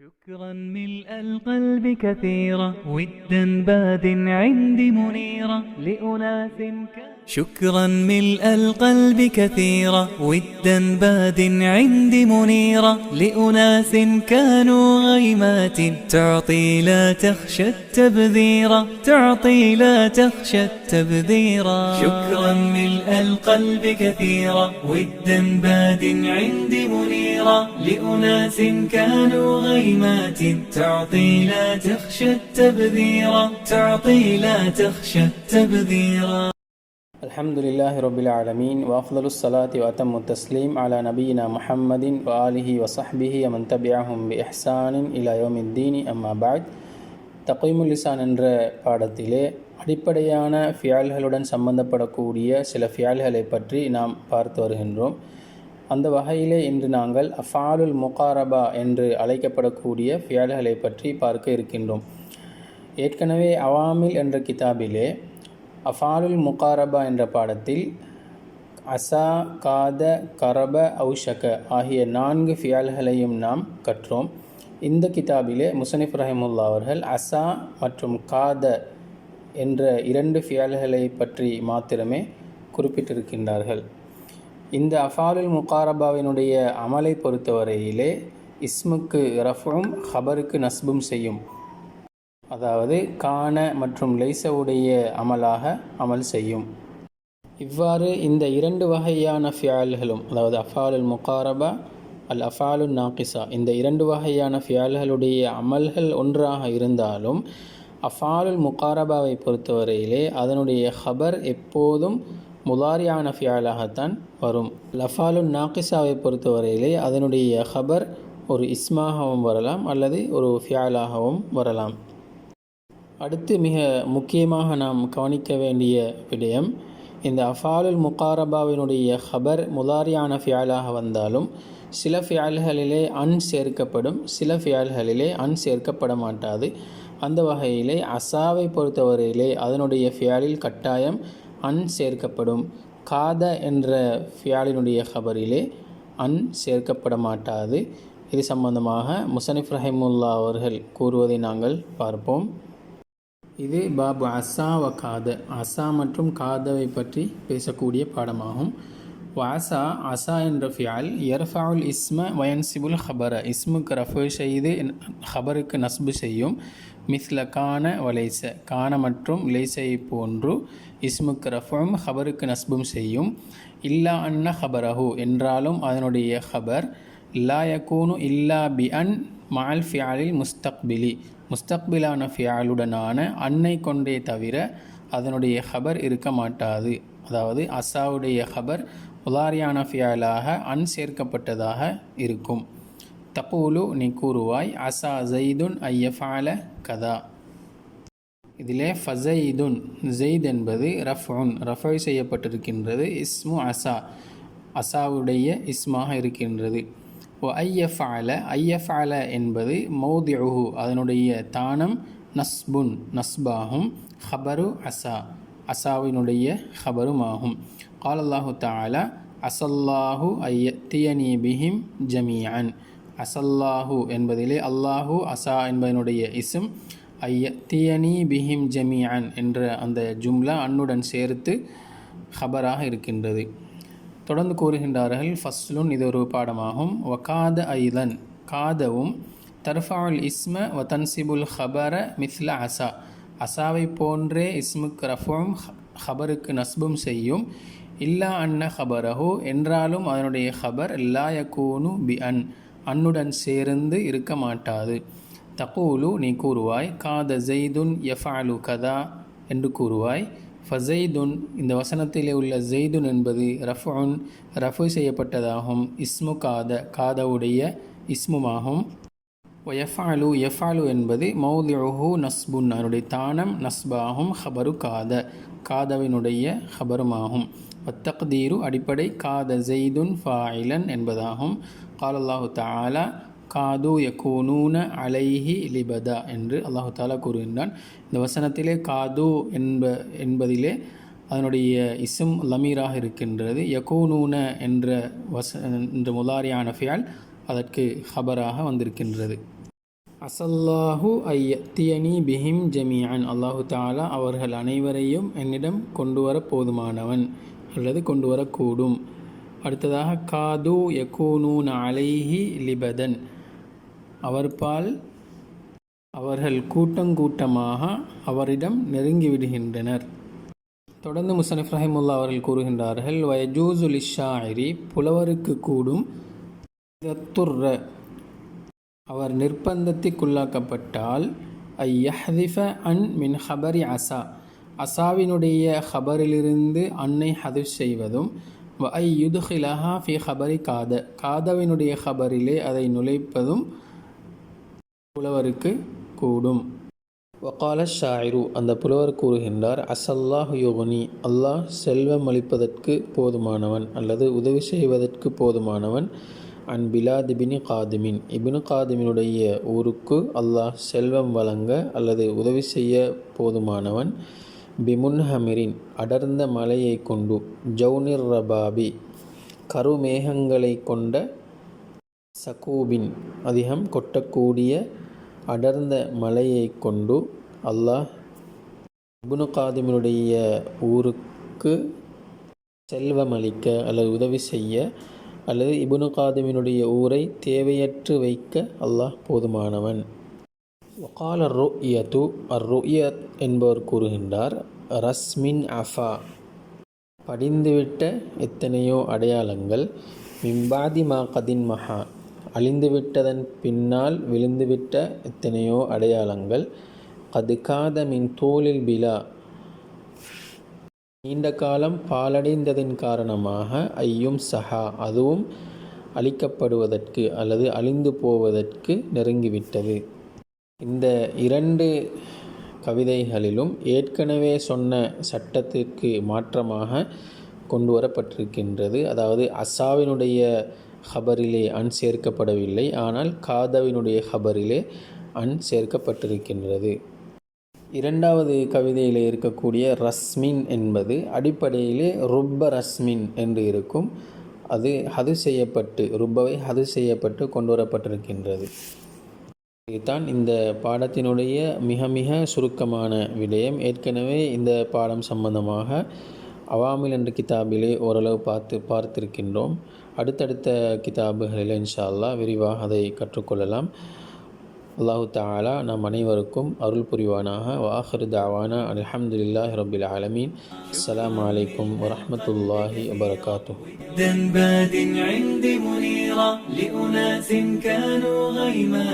شكرا ملء القلب كثيرا ودا باد عندي منيرا لأناس كان شكرا ملء القلب كثيرا ودا باد عندي منيرا لأناس كانوا غيمات. تعطي لا تخشى التبذيرا تعطي لا تخشى التبذيرا شكرا ملء القلب كثيرا ودا باد عندي منيرا لأناس كانوا غيمات. تعطي لا تخشى التبذيرا تعطي لا تخشى التبذيرا الحمد لله رب العالمين وأفضل الصلاة وأتم التسليم على نبينا محمد وآله وصحبه ومن تبعهم بإحسان إلى يوم الدين أما بعد தக்வீமுல் லிசான் என்ற பாடத்திலே அடிப்படையான ஃபியால்களுடன் சம்பந்தப்படக்கூடிய சில ஃபியால்களை பற்றி நாம் பார்த்து வருகின்றோம் அந்த வகையிலே இன்று நாங்கள் அஃபாலுல் முகாரபா என்று அழைக்கப்படக்கூடிய ஃபியால்களை பற்றி பார்க்க இருக்கின்றோம் ஏற்கனவே அவாமில் என்ற கிதாபிலே அஃபாலுல் முகாரபா என்ற பாடத்தில் அசா காத கரப ஔஷக ஆகிய நான்கு ஃபியால்களையும் நாம் கற்றோம். இந்த கிதாபிலே முசனிஃப் ரஹிமுல்லா அவர்கள் அசா மற்றும் காத என்ற இரண்டு ஃபியால்களை பற்றி மாத்திரமே குறிப்பிட்டிருக்கின்றார்கள். இந்த அஃபாலுல் முகாரபாவினுடைய அமலை பொறுத்தவரையிலே இஸ்முக்கு ரஃபும் ஹபருக்கு நஸ்பும் செய்யும் அதாவது கான மற்றும் லைசவுடைய அமலாக அமல் செய்யும். இவ்வாறு இந்த இரண்டு வகையான ஃபியால்களும் அதாவது அஃபாலுல் முகாரபா அல் அஃபாலுல் நாக்கிசா இந்த இரண்டு வகையான ஃபியால்களுடைய அமல்கள் ஒன்றாக இருந்தாலும் அஃபாலுல் முகாரபாவை பொறுத்தவரையிலே அதனுடைய ஹபர் எப்போதும் முதாரியான ஃபியாலாகத்தான் வரும். லஃபாலுல் நாக்கிசாவை பொறுத்தவரையிலே அதனுடைய ஹபர் ஒரு இஸ்மாகவும் வரலாம் அல்லது ஒரு ஃபியாலாகவும் வரலாம். அடுத்து மிக முக்கியமாக நாம் கவனிக்க வேண்டிய விடயம் இந்த அஃபாலுல் முகாரபாவினுடைய ஹபர் முதாரியான ஃபியாலாக வந்தாலும் சில ஃபியால்களிலே அன் சேர்க்கப்படும் சில ஃபியால்களிலே அன் சேர்க்கப்பட மாட்டாது. அந்த வகையிலே அசாவை பொறுத்தவரையிலே அதனுடைய ஃபியாலில் கட்டாயம் அன் சேர்க்கப்படும். காத என்ற ஃபியாலினுடைய ஹபரிலே அன் சேர்க்கப்பட மாட்டாது. இது சம்பந்தமாக முசனிஃப் ரஹிமுல்லா அவர்கள் கூறுவதை நாங்கள் பார்ப்போம். இது பாபு அசா வ காத. அசா மற்றும் காதவை பற்றி பேசக்கூடிய பாடமாகும். வாசா அசா என்ற ஃபியால் எர்ஃபாவுல் இஸ்ம வயன்சிபுல் ஹபர. இஸ்முக்கு ரஃபு செய்து ஹபருக்கு நஸ்பு செய்யும். மிஸ்ல கான வலைச கான மற்றும் லேசை போன்று இஸ்முக்கு ரஃபும் ஹபருக்கு நஸ்பும் செய்யும். இல்லா அன்ன ஹபரஹு என்றாலும் அதனுடைய ஹபர் லா யகூனு இல்லா பி அன் மால் ஃபியாலில் முஸ்தக்பிலி. முஸ்தக்பிலான ஃபியாலுடனான அன்னை கொண்டே தவிர அதனுடைய ஹபர் இருக்க மாட்டாது. அதாவது அசாவுடைய ஹபர் உலாரியான ஃபியாலாக அன் சேர்க்கப்பட்டதாக இருக்கும். தப்பூலு நீ கூறுவாய் அசா ஜெய்துன் ஐயஃபால கதா. இதிலே ஃபசைதுன் ஜெயித் என்பது ரஃபுன் ரஃபை செய்யப்பட்டிருக்கின்றது இஸ்மு அசா. அசாவுடைய இஸ்மாக இருக்கின்றது. ஓ ஐயஃபால அல என்பது மௌதிஉஹு அதனுடைய தானம் நஸ்புன் நஸ்பாகும் ஹபரு அசா அசாவினுடைய ஹபருமாகும். காலல்லாஹு தாலா அசல்லாஹு ஐய தியனி பிஹிம் ஜமியான் அசல்லாஹு என்பதிலே அல்லாஹு அசா என்பதனுடைய இஸ்ம் தியனி பிஹிம் ஜமியான் என்ற அந்த ஜும்லா அன்னுடன் சேர்த்து ஹபராக இருக்கின்றது. தொடர்ந்து கூறுகின்றார்கள் ஃபஸ்லுன் இது ஒரு பாடமாகும். வகாத ஐதன் காதவும் தர்ஃபாவுல் இஸ்ம வதன்சிபுல் தன்சிபுல் ஹபர மிஸ்ல அசா அசாவை போன்றே இஸ்முக்கு ரஃபும் ஹபருக்கு நஸ்பும் செய்யும் இல்லா அன்ன ஹபரஹு என்றாலும் அதனுடைய ஹபர் லா பி அன் அன்னுடன் சேர்ந்து இருக்க மாட்டாது தகூலு நீ கூறுவாய் காத ஜெய்துன் எஃபாலு கதா என்று கூறுவாய். ஃபசைதுன் இந்த வசனத்திலே உள்ள ஜெய்துன் என்பது ரஃபுன் ரஃபு செய்யப்பட்டதாகும். இஸ்மு காத காதவுடைய இஸ்முமாகும். ஒயஃபாலு எஃபாலு என்பது மௌதியுஹு நஸ்புன் அதனுடைய தானம் நஸ்பாகும் ஹபரு காத காதவினுடைய ஹபருமாகும். வத்தக்தீரு அடிப்படை காத ஜெய்துன் ஃபாயிலன் என்பதாகும். காலல்லாஹு தாலா காது யகூனூன அலைஹி லிபதா என்று அல்லாஹு தாலா கூறுகின்றான். இந்த வசனத்திலே காது என்ப என்பதிலே அதனுடைய இசும் லமீராக இருக்கின்றது. யகூனூன என்ற வச என்ற முலாரியான ஃபியால் அதற்கு ஹபராக வந்திருக்கின்றது. அசல்லாஹு ஐயத்தியனி பிஹிம் ஜமியான் அல்லாஹு தாலா அவர்கள் அனைவரையும் என்னிடம் கொண்டு வர போதுமானவன் அல்லது கொண்டு வரக்கூடும். அடுத்ததாக காது யகூனூன் அலைஹி லிபதன். அவர்பால் அவர்கள் கூட்டங்கூட்டமாக அவரிடம் நெருங்கி விடுகின்றனர். தொடர்ந்து முசனிஃப் ரஹிமுல்லா அவர்கள் கூறுகின்றார்கள் வயஜூசுல் இஷாயிரி புலவருக்கு கூடும் இதத்துர்ர அவர் நிர்பந்தத்திற்குள்ளாக்கப்பட்டால் ஐயஹதிஃப அன் மின் ஹபரி அசா. அசாவினுடைய ஹபரிலிருந்து அன்னை ஹதிஃப் செய்வதும் ஐ யுதுஹிலஹா ஃபி ஹபரி காத. காதவினுடைய ஹபரிலே அதை நுழைப்பதும் புலவருக்கு கூடும். வக்கால ஷாயிரு அந்த புலவர் கூறுகின்றார் அசல்லாஹ் யோகுனி அல்லாஹ் செல்வம் அளிப்பதற்கு போதுமானவன் அல்லது உதவி செய்வதற்கு போதுமானவன். அன் பிலாத் காதிமின். இபினு காதிமினுடைய ஊருக்கு அல்லாஹ் செல்வம் வழங்க அல்லது உதவி செய்ய போதுமானவன். பிமுன்ஹமிரின் அடர்ந்த மலையை கொண்டு. ஜவுனிர் ரபாபி கருமேகங்களை கொண்ட சகூபின் அதிகம் கொட்டக்கூடிய அடர்ந்த மலையை கொண்டு அல்லாஹ் இபுனு காதிமினுடைய ஊருக்கு செல்வமளிக்க அல்லது உதவி செய்ய அல்லது இபுனு காதிமினுடைய ஊரை தேவையற்று வைக்க அல்லாஹ் போதுமானவன். வகால அர்ரோயத்து அர்ரோயத் என்பவர் கூறுகின்றார் ரஸ்மின் அஃபா. படிந்துவிட்ட எத்தனையோ அடையாளங்கள் மிம்பாதி மா கதின் மஹா அழிந்துவிட்டதன் பின்னால் விழுந்துவிட்ட எத்தனையோ அடையாளங்கள். கதுக்காத மின் தோலில் பிலா. நீண்ட காலம் பாலடைந்ததின் காரணமாக ஐயும் சஹா. அதுவும் அழிக்கப்படுவதற்கு அல்லது அழிந்து போவதற்கு நெருங்கிவிட்டது. இந்த இரண்டு கவிதைகளிலும் ஏற்கனவே சொன்ன சட்டத்திற்கு மாற்றமாக கொண்டு வரப்பட்டிருக்கின்றது அதாவது அசாவினுடைய ஹபரிலே அன் சேர்க்கப்படவில்லை ஆனால் காதவினுடைய ஹபரிலே அன் சேர்க்கப்பட்டிருக்கின்றது இரண்டாவது கவிதையில் இருக்கக்கூடிய ரஸ்மின் என்பது அடிப்படையிலே ருப்ப ரஸ்மின் என்று இருக்கும். அது ஹது செய்யப்பட்டு ருப்பவை ஹது செய்யப்பட்டு கொண்டு வரப்பட்டிருக்கின்றது இதுதான் இந்த பாடத்தினுடைய மிக மிக சுருக்கமான விடயம். ஏற்கனவே இந்த பாடம் சம்பந்தமாக அவாமில் என்ற கிதாபிலே ஓரளவு பார்த்து பார்த்திருக்கின்றோம். அடுத்தடுத்த கிதாபுகளில் இன்ஷா அல்லாஹ் விரிவாக அதை கற்றுக்கொள்ளலாம் அல்லாஹு தாலா நம் அனைவருக்கும் அருள் புரிவானாக வாஹர் தாவானா அல்ஹம்துலில்லாஹி ரபில் ஆலமீன் அஸ்ஸலாமு அலைக்கும் வரஹ்மத்துல்லாஹி வபரகாத்துஹு جدا باد عندي منيرة لأناس كانوا غيما